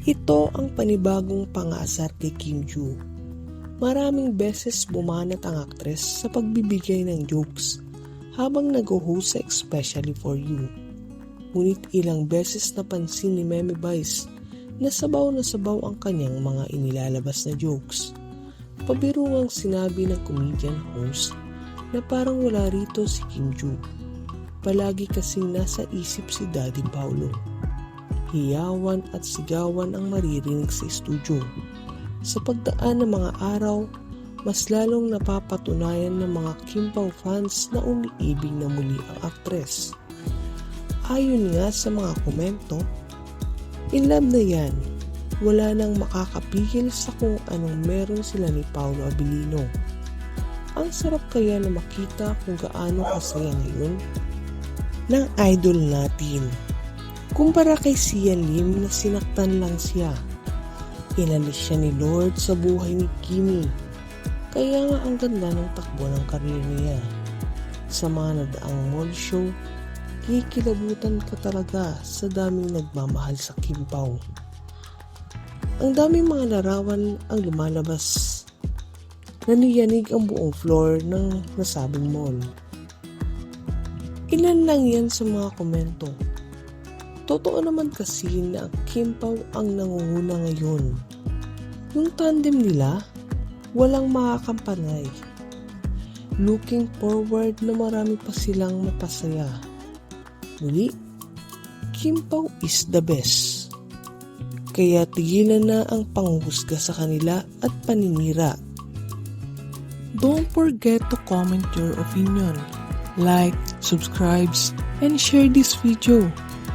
Ito ang panibagong pangasar kay Kim Joo. Maraming beses bumanat ang aktres sa pagbibigay ng jokes habang nag-host sa Especially For You. Ngunit ilang beses napansin ni Meme Vice na sabaw na sabaw ang kanyang mga inilalabas na jokes. Pabirungang sinabi ng comedian host na parang wala rito si Kim Joo. Palagi kasing nasa isip si Daddy Paulo. Hiyawan at sigawan ang maririnig sa studio. Sa pagdaan ng mga araw, mas lalong napapatunayan ng mga Kim Pao fans na umiibig na muli ang aktres. Ayon nga sa mga komento, in love na yan. Wala nang makakapigil sa kung anong meron sila ni Paolo Abilino. Ang sarap kaya na makita kung gaano kasaya ngayon ng idol natin. Kumpara kay Sian Lim na sinaktan lang siya. Inalis siya ni Lord sa buhay ni Kimi. Kaya nga ang ganda ng takbo ng karir niya. Sa mga nadaang mall show, kikilabutan ka talaga sa daming nagmamahal sa Kim Pao. Ang daming mga larawan ang lumalabas. Naniyanig ang buong floor ng nasabing mall. Ilan lang yan sa mga komento. Totoo naman kasi na Kim ang nangunguna ngayon. Yung tandem nila, walang makakampanay. Looking forward na marami pa silang mapasaya. Muli, Kim is the best. Kaya tigilan na ang panghusga sa kanila at paninira. Don't forget to comment your opinion, like, subscribe, and share this video.